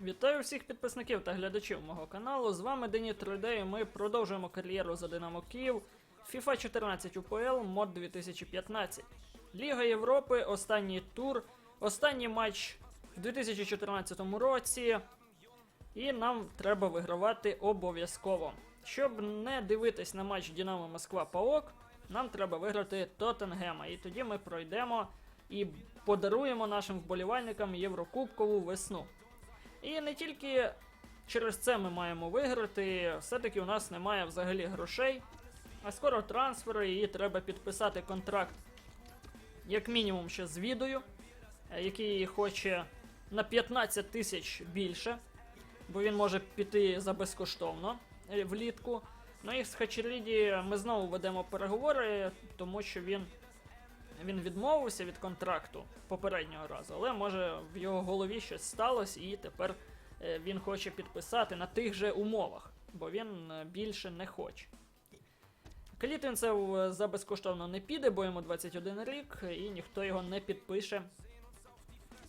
Вітаю всіх підписників та глядачів мого каналу. З вами Дені 3D і ми продовжуємо кар'єру за Динамо Київ. FIFA 14 UPL мод 2015. Ліга Європи, останній тур, останній матч в 2014 році. І нам треба вигравати обов'язково. Щоб не дивитись на матч Динамо Москва Паок, нам треба виграти Тоттенгема. І тоді ми пройдемо і подаруємо нашим вболівальникам Єврокубкову весну. І не тільки через це ми маємо виграти, все-таки у нас немає взагалі грошей. А скоро трансфери, і треба підписати контракт, як мінімум, ще з Відою, е, який хоче на 15 тисяч більше, бо він може піти за безкоштовно е, влітку. Ну і з Хачеріді ми знову ведемо переговори, тому що він, він відмовився від контракту попереднього разу, але може в його голові щось сталося, і тепер е, він хоче підписати на тих же умовах, бо він е, більше не хоче. Калітинцев е, за безкоштовно не піде, бо йому 21 рік, і ніхто його не підпише.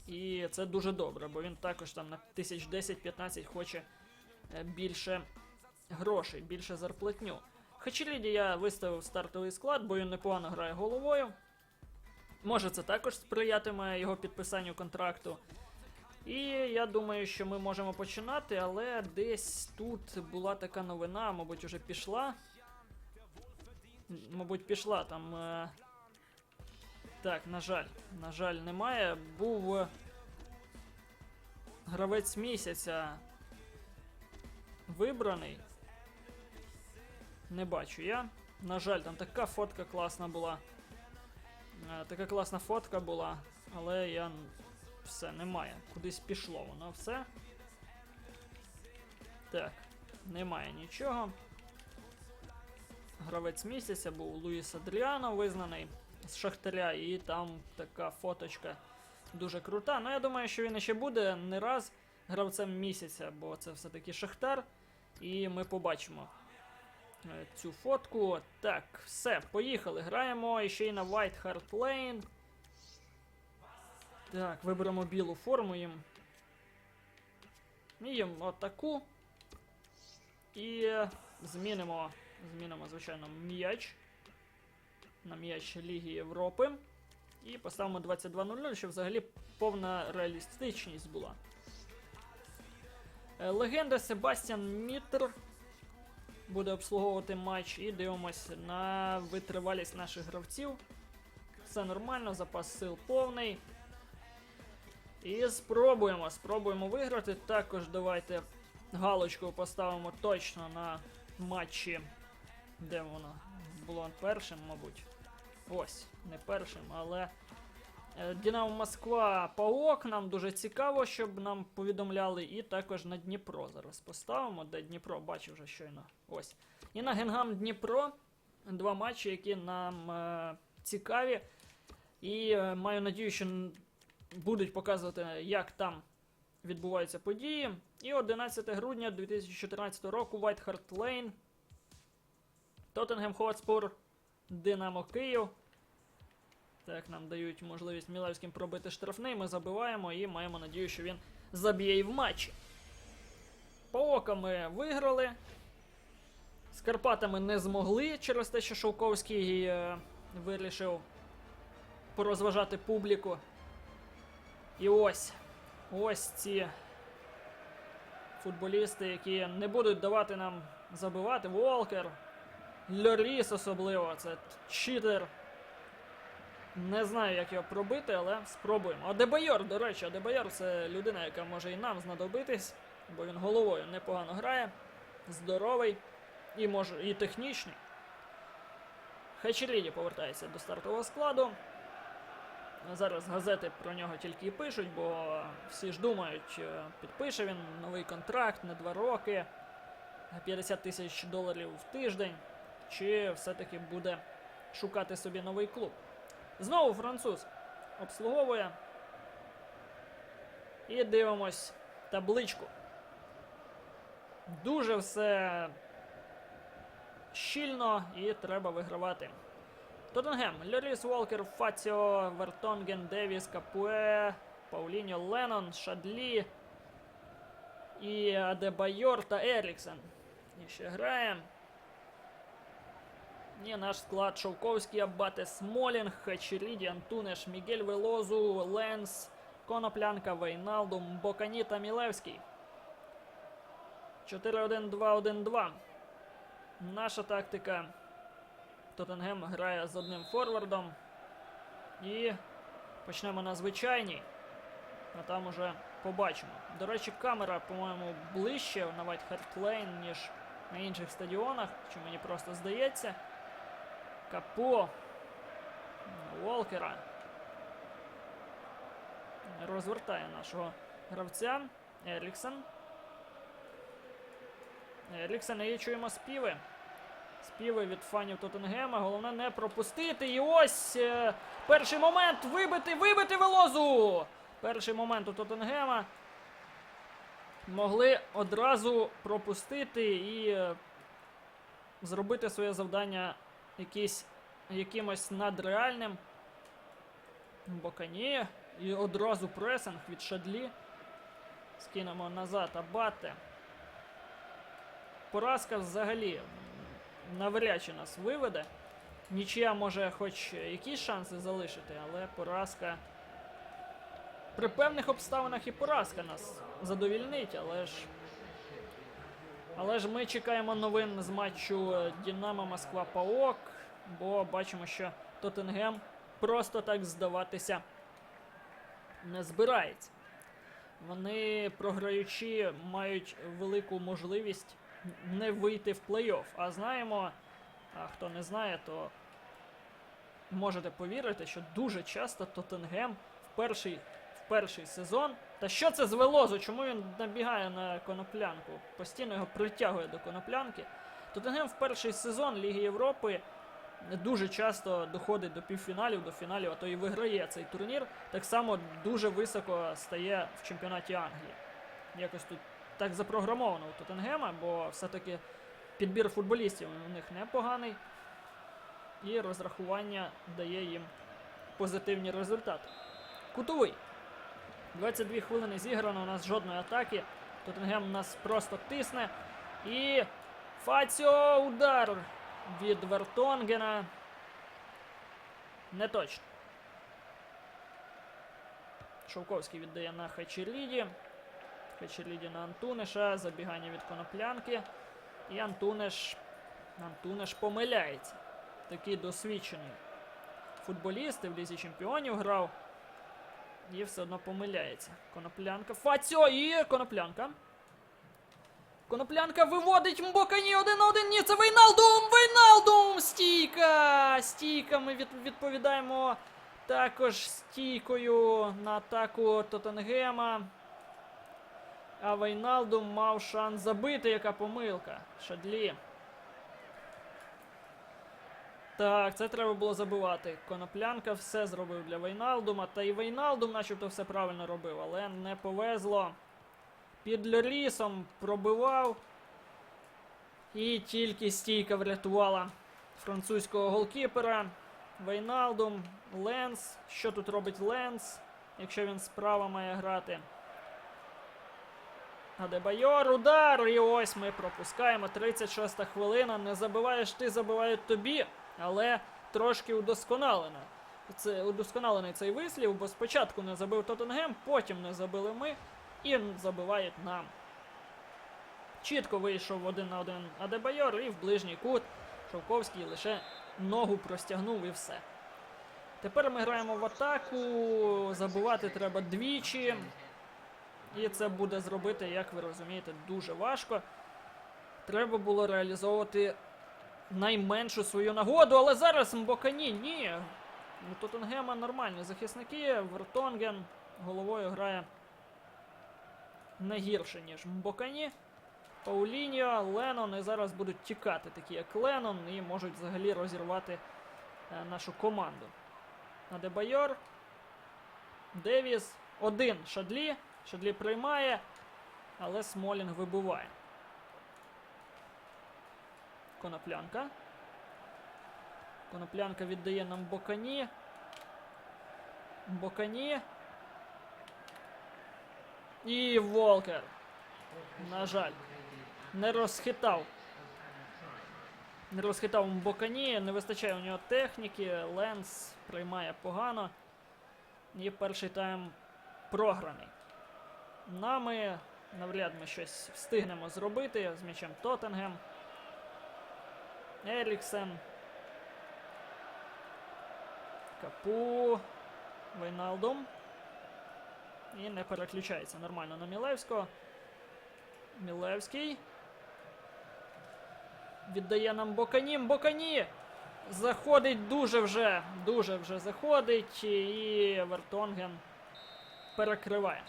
І це дуже добре, бо він також там на 1010-15 хоче більше грошей, більше зарплатню. Хачеріді я виставив стартовий склад, бо він непогано грає головою. Може, це також сприятиме його підписанню контракту. І я думаю, що ми можемо починати, але десь тут була така новина, мабуть, уже пішла. Мабуть, пішла там. Е... Так, на жаль, на жаль, немає. Був е, гравець місяця вибраний. Не бачу я. На жаль, там така фотка класна була. Е, Така класна фотка була, але я все немає. Кудись пішло воно все. Так, немає нічого. Гравець місяця був Луїс Адріано визнаний з Шахтаря, і там така фоточка дуже крута. Ну я думаю, що він ще буде не раз гравцем місяця, бо це все-таки Шахтар. І ми побачимо цю фотку. Так, все, поїхали. Граємо ще й на White Hart Lane. Так, виберемо білу форму їм. І їм отаку. І е, змінимо, змінимо, звичайно, м'яч. На м'яч Ліги Європи. І поставимо 22.00, щоб взагалі повна реалістичність була. Е, Легенда Себастьян Мітр буде обслуговувати матч і дивимося на витривалість наших гравців. Все нормально, запас сил повний. І спробуємо, спробуємо виграти. Також давайте галочку поставимо точно на матчі. Де воно? Було першим, мабуть. Ось, не першим, але. Е, Динамо Москва Паок нам дуже цікаво, щоб нам повідомляли. І також на Дніпро зараз поставимо, де Дніпро бачу вже щойно. Ось. І на Генгам Дніпро. Два матчі, які нам е, цікаві. І е, маю надію, що будуть показувати, як там відбуваються події. І 11 грудня 2014 року White Hart Lane. Тоттенгем Хотспур, Динамо Київ. Так, нам дають можливість Мілевським пробити штрафний, ми забиваємо і маємо надію, що він заб'є і в матчі. Паока ми виграли. З Карпатами не змогли через те, що Шовковський е, вирішив порозважати публіку. І ось. Ось ці футболісти, які не будуть давати нам забивати. Волкер, Льоріс особливо, це читер. Не знаю, як його пробити, але спробуємо. Адебайор, до речі, Адебайор це людина, яка може і нам знадобитись, бо він головою непогано грає, здоровий і може і технічний. Хачеріді повертається до стартового складу. Зараз газети про нього тільки і пишуть, бо всі ж думають, е, підпише він новий контракт на два роки, 50 тисяч доларів в тиждень, чи все-таки буде шукати собі новий клуб. Знову француз обслуговує. І дивимось табличку. Дуже все щільно і треба вигравати. Тоттенгем, Льоріс Волкер, Фаціо, Вертонген, Девіс, Капуе, Пауліньо, Леннон, Шадлі. І Адебайор та Еріксен. І ще грає. І наш склад Шовковський, Абате Смолінг, Хачеріді, Антунеш, Мігель Велозу, Ленс, Коноплянка, Вейналдум, Бокані та Мілевський. 4-1-2-1-2. Наша тактика. Тоттенгем грає з одним форвардом. І почнемо на звичайній. А там уже побачимо. До речі, камера, по-моєму, ближче на Lane, ніж на інших стадіонах, чи мені просто здається. Капо. Волкера. Розвертає нашого гравця. Еріксен. Еріксен і чуємо співи. Співи від фанів Тоттенгема. Головне не пропустити. І ось е, перший момент вибити, вибити велозу! Перший момент у Тоттенгема. Могли одразу пропустити і е, зробити своє завдання якісь, якимось надреальним. Бокані. І одразу пресинг від Шадлі. Скинемо назад Абате. Поразка взагалі навряд чи нас виведе. Нічия може хоч якісь шанси залишити, але поразка. При певних обставинах і поразка нас задовільнить, але ж. Але ж ми чекаємо новин з матчу е, Дінамо Москва Паок, бо бачимо, що Тоттенгем просто так здаватися не збирається. Вони, програючи, мають велику можливість не вийти в плей-офф. А знаємо, а хто не знає, то можете повірити, що дуже часто Тоттенгем в перший, в перший сезон. Та що це з Велозу? Чому він набігає на коноплянку? Постійно його притягує до коноплянки. Тоттенгем в перший сезон Ліги Європи дуже часто доходить до півфіналів, до фіналів, а то і виграє цей турнір. Так само дуже високо стає в чемпіонаті Англії. Якось тут так запрограмовано у Тоттенгема, бо все-таки підбір футболістів у них непоганий. І розрахування дає їм позитивні результати. Кутовий. 22 хвилини зіграно, у нас жодної атаки. Тоттенгем нас просто тисне. І Фаціо удар від Вертонгена. Не точно. Шовковський віддає на Хачеліді. Хачеліді на Антунеша. Забігання від коноплянки. І Антунеш. Антунеш помиляється. Такий досвідчений футболіст в Лізі Чемпіонів грав. І все одно помиляється. Коноплянка. Фаціо і коноплянка. Коноплянка виводить Мбокані один на один. Ні, це Вейналдум! Вейналдум! Стійка! Стійка. Ми від, відповідаємо також стійкою на атаку Тоттенгема. А Вейналдум мав шанс забити, яка помилка. Шадлі. Так, це треба було забивати. Коноплянка все зробив для Вейналдума. Та і Вейналдум начебто все правильно робив, але не повезло. Під Льорісом пробивав. І тільки стійка врятувала французького голкіпера. Вейналдум, Ленс. Що тут робить Ленс, якщо він справа має грати? Адебайор, удар! І ось ми пропускаємо. 36 хвилина. Не забиваєш ти, забивають тобі, але трошки удосконалено. Це удосконалений цей вислів, бо спочатку не забив Тоттенгем, потім не забили ми і забивають нам. Чітко вийшов один на один Адебайор і в ближній кут Шовковський лише ногу простягнув і все. Тепер ми граємо в атаку. Забивати треба двічі. І це буде зробити, як ви розумієте, дуже важко. Треба було реалізовувати найменшу свою нагоду, але зараз Мбокані ні. У Тоттенгема нормальні захисники. Вертонген головою грає не гірше, ніж Мбокані. Пауліньо, Ленон і зараз будуть тікати, такі як Ленон, і можуть взагалі розірвати е, нашу команду. Адебайор. Девіс. Один Шадлі. Шадлі приймає, але Смолінг вибиває. Коноплянка. Коноплянка віддає нам Бокані. Бокані. І Волкер. На жаль. Не розхитав. Не розхитав Мбокані, не вистачає у нього техніки, Ленс приймає погано. І перший тайм програний. Нами навряд ми щось встигнемо зробити з м'ячем Тоттенгем. Еріксен. Капу. Вейналдум. І не переключається нормально на Мілевського. Мілевський. Віддає нам Бокані. Бокані! Заходить дуже вже. Дуже вже заходить. І Вертонген перекриває.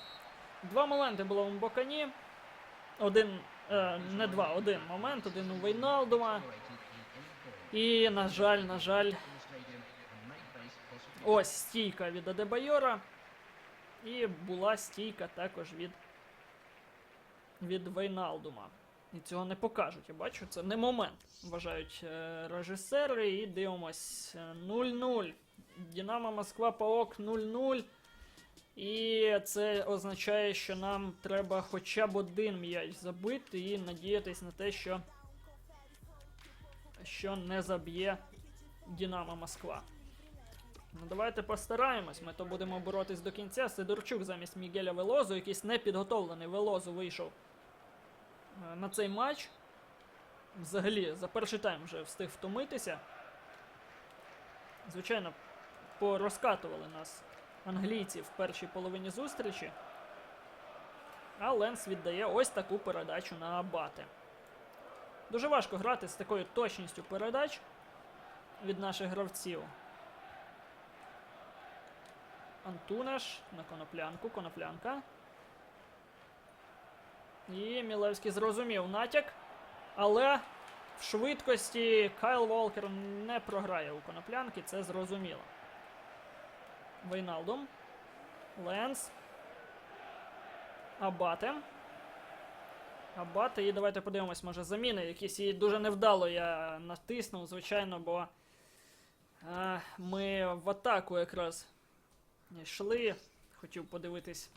Два моменти було у Бокані. Один. Е, не два, один момент, один у Вейналдума. І, на жаль, на жаль, ось стійка від Адебайора. І була стійка також від, від Вейналдума. І цього не покажуть. Я бачу, це не момент, вважають е, режисери. І дивимось. е, 0-0. Динамо Москва Паок 0-0. І це означає, що нам треба хоча б один м'яч забити і надіятись на те, що, що не заб'є Динамо Москва. Ну давайте постараємось, ми то будемо боротись до кінця. Сидорчук замість Мігеля Велозу, якийсь непідготовлений Велозу вийшов е, на цей матч. Взагалі, за перший тайм вже встиг втомитися. Звичайно, порозкатували нас англійці в першій половині зустрічі. А Ленс віддає ось таку передачу на Абате. Дуже важко грати з такою точністю передач від наших гравців. Антунеш на коноплянку, коноплянка. І Мілевський зрозумів натяк. Але в швидкості Кайл Волкер не програє у коноплянки, це зрозуміло. Вейналдум. Ленс. Абате. Абате. І давайте подивимось, може заміни. Якісь і дуже невдало я натиснув, звичайно, бо е, ми в атаку якраз йшли. Хотів подивитись.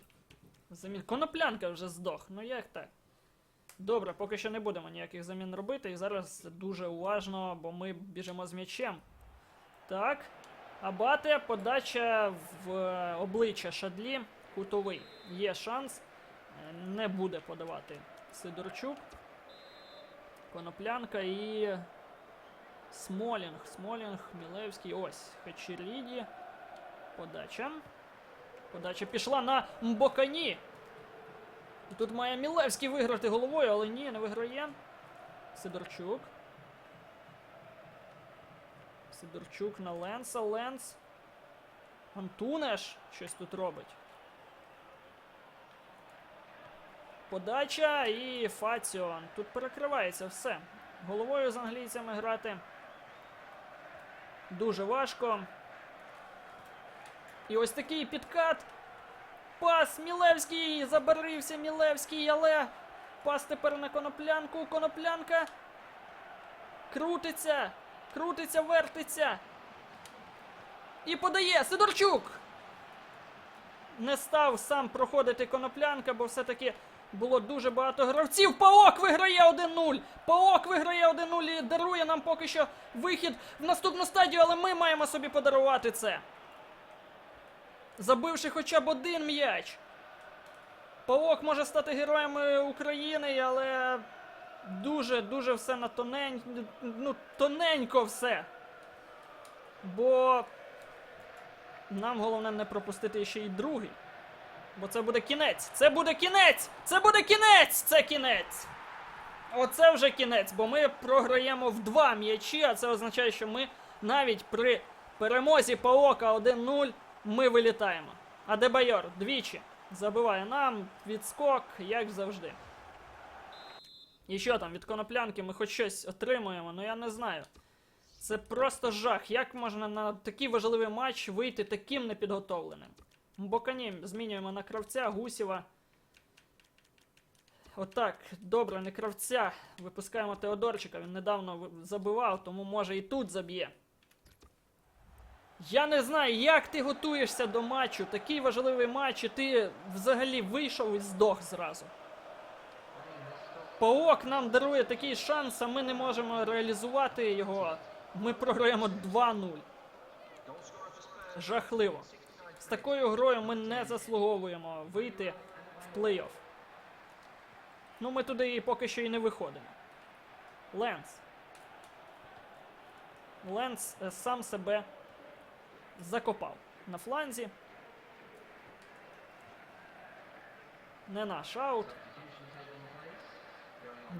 Замін. Коноплянка вже здох. Ну як так? Добре, поки що не будемо ніяких замін робити. І зараз дуже уважно, бо ми біжимо з м'ячем. Так. Абате, подача в е, обличчя Шадлі. Кутовий. Є шанс. Е, Не буде подавати Сидорчук. Коноплянка і. Смолінг. Смолінг, Мілевський. Ось. Хачеріді. Подача. Подача пішла на Мбокані. Тут має Мілевський виграти головою, але ні, не виграє. Сидорчук. Сидорчук на Ленса. Ленс. Антунеш щось тут робить. Подача і Фаціон. Тут перекривається все. Головою з англійцями грати. Дуже важко. І ось такий підкат. Пас Мілевський! Забарився Мілевський, але пас тепер на коноплянку. Коноплянка крутиться, крутиться, вертиться. І подає Сидорчук. Не став сам проходити коноплянка, бо все-таки було дуже багато гравців. Паок виграє 1-0. Паок виграє 1-0 і дарує нам поки що вихід в наступну стадію, але ми маємо собі подарувати це. Забивши хоча б один м'яч. Павок може стати героєм е, України, але дуже-дуже все на тоненько. Ну, тоненько все. Бо нам головне не пропустити ще й другий. Бо це буде кінець. Це буде кінець! Це буде кінець! Це кінець! Оце вже кінець, бо ми програємо в два м'ячі, а це означає, що ми навіть при перемозі Паока 1-0 ми вилітаємо. А Дебайор двічі забиває нам відскок, як завжди. І що там, від коноплянки ми хоч щось отримуємо, ну я не знаю. Це просто жах. Як можна на такий важливий матч вийти таким непідготовленим? Бокані змінюємо на кравця, Гусєва. Отак, добре, не кравця. Випускаємо Теодорчика, він недавно забивав, тому може і тут заб'є. Я не знаю, як ти готуєшся до матчу. Такий важливий матч, і ти взагалі вийшов і здох зразу. Паук нам дарує такий шанс, а ми не можемо реалізувати його. Ми програємо 2-0. Жахливо. З такою грою ми не заслуговуємо вийти в плей-офф. Ну, ми туди поки що і не виходимо. Ленс. Ленс е, сам себе закопав на фланзі. Не наш аут.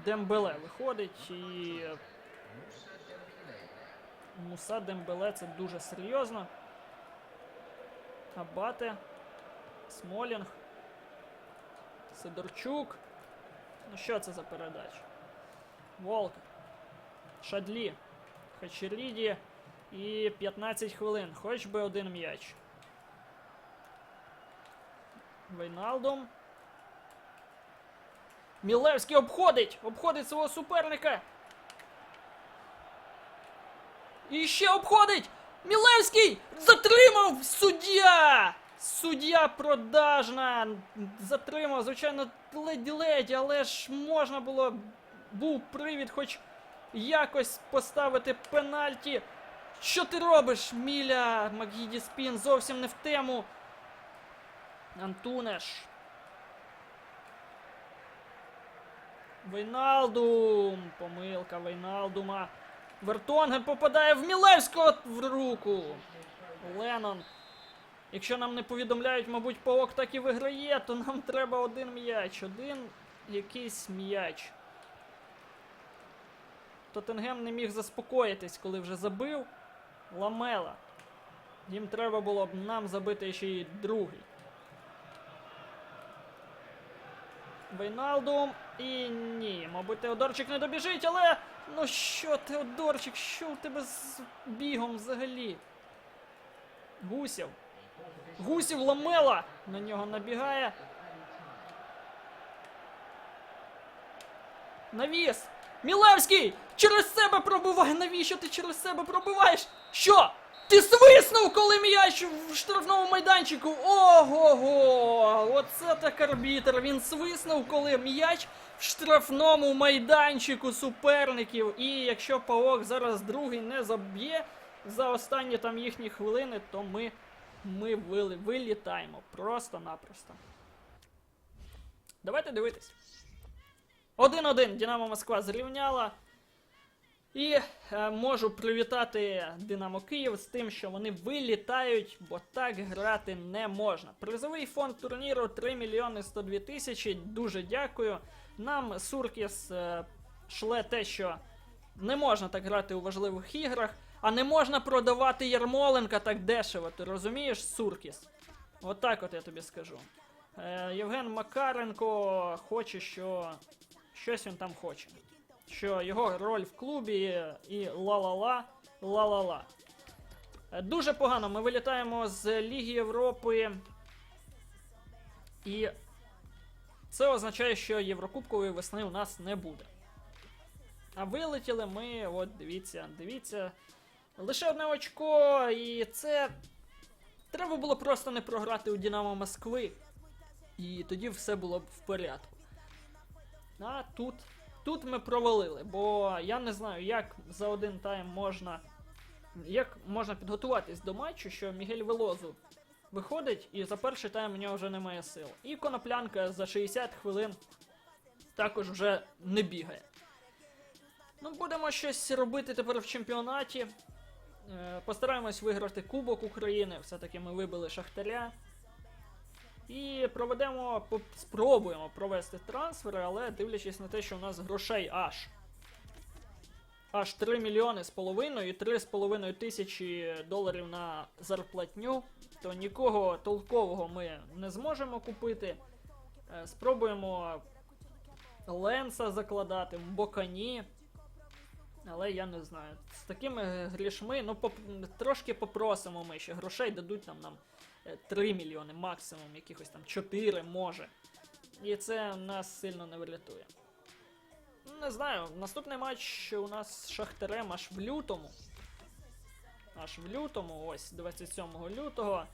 Дембеле виходить і. Муса Дембеле це дуже серйозно. Абате. Смолінг. Сидорчук. Ну що це за передача? Волкер. Шадлі. Хачеріді. І 15 хвилин. Хоч би один м'яч. Вейналдом. Мілевський обходить! Обходить свого суперника. І ще обходить! Мілевський! Затримав суддя! Суддя продажна! Затримав, звичайно, ледь-ледь, але ж можна було. Був привід хоч якось поставити пенальті. Що ти робиш, Міля? Макгіді Спін зовсім не в тему. Антунеш. Вейналдум. Помилка Вейналдума. Вертонген попадає в Мілевського в руку. Леннон. Якщо нам не повідомляють, мабуть, паук так і виграє, то нам треба один м'яч. Один якийсь м'яч. Тоттенгем не міг заспокоїтись, коли вже забив. Ламела. Їм треба було б нам забити ще й другий. Вейналдум. І ні, мабуть, Теодорчик не добіжить, але. Ну що, Теодорчик, що у тебе з бігом взагалі? Гусів. Гусів ламела! На нього набігає. Навіс! Мілевський! Через себе пробивай! Навіщо ти через себе пробиваєш? Що? Ти свиснув, коли м'яч в штрафному майданчику! Ого-го! Оце так арбітр! Він свиснув, коли м'яч в штрафному майданчику суперників. І якщо Павок зараз другий не заб'є за останні там їхні хвилини, то ми, ми вилітаємо. Просто-напросто. Давайте дивитись. 1-1 Динамо Москва зрівняла. І е, можу привітати Динамо Київ з тим, що вони вилітають, бо так грати не можна. Призовий фонд турніру 3 мільйони 102 тисячі. Дуже дякую. Нам Суркіс е, шле те, що не можна так грати у важливих іграх, а не можна продавати Ярмоленка так дешево. Ти розумієш, Суркіс? Отак от я тобі скажу. Е, Євген Макаренко хоче, що щось він там хоче. Що його роль в клубі і ла-ла-ла, ла-ла-ла. Е, Дуже погано. Ми вилітаємо з Ліги Європи. І це означає, що Єврокубкової весни у нас не буде. А вилетіли ми, от дивіться, дивіться. Лише одне очко, і це. Треба було просто не програти у Динамо Москви. І тоді все було б в порядку. А тут. Тут ми провалили, бо я не знаю, як за один тайм можна. Як можна підготуватись до матчу, що Мігель Велозу виходить, і за перший тайм у нього вже немає сил. І коноплянка за 60 хвилин також вже не бігає. Ну, будемо щось робити тепер в чемпіонаті. Е, Постараємось виграти Кубок України. Все-таки ми вибили Шахтаря. І проведемо, спробуємо провести трансфери, але дивлячись на те, що у нас грошей аж. Аж 3 мільйони з половиною і 3,5 тисячі доларів на зарплатню, то нікого толкового ми не зможемо купити. Е, Спробуємо Ленса закладати, Бокані. Але я не знаю. З такими грішми, ну поп- трошки попросимо ми ще грошей, дадуть нам нам е, 3 мільйони, максимум якихось там 4 може. І це нас сильно не врятує. Не знаю, наступний матч у нас з Шахтарем аж в лютому. Аж в лютому, ось 27 лютого.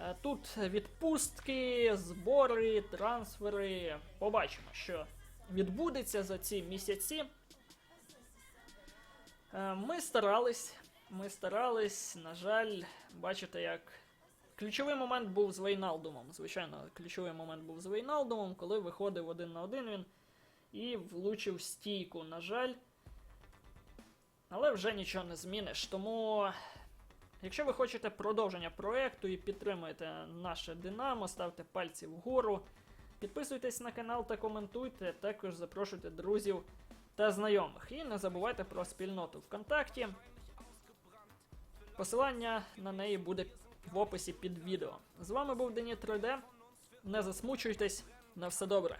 Е, Тут відпустки, збори, трансфери. Побачимо, що відбудеться за ці місяці. Е, Ми старались, ми старались, на жаль, бачите, як ключовий момент був з Вейналдумом. Звичайно, ключовий момент був з Вейналдумом, коли виходив один на один він і влучив стійку, на жаль. Але вже нічого не зміниш. Тому, якщо ви хочете продовження проекту і підтримуєте наше Динамо, ставте пальці вгору. Підписуйтесь на канал та коментуйте, також запрошуйте друзів та знайомих. І не забувайте про спільноту ВКонтакті. Посилання на неї буде в описі під відео. З вами був Дені 3D. Не засмучуйтесь, на все добре.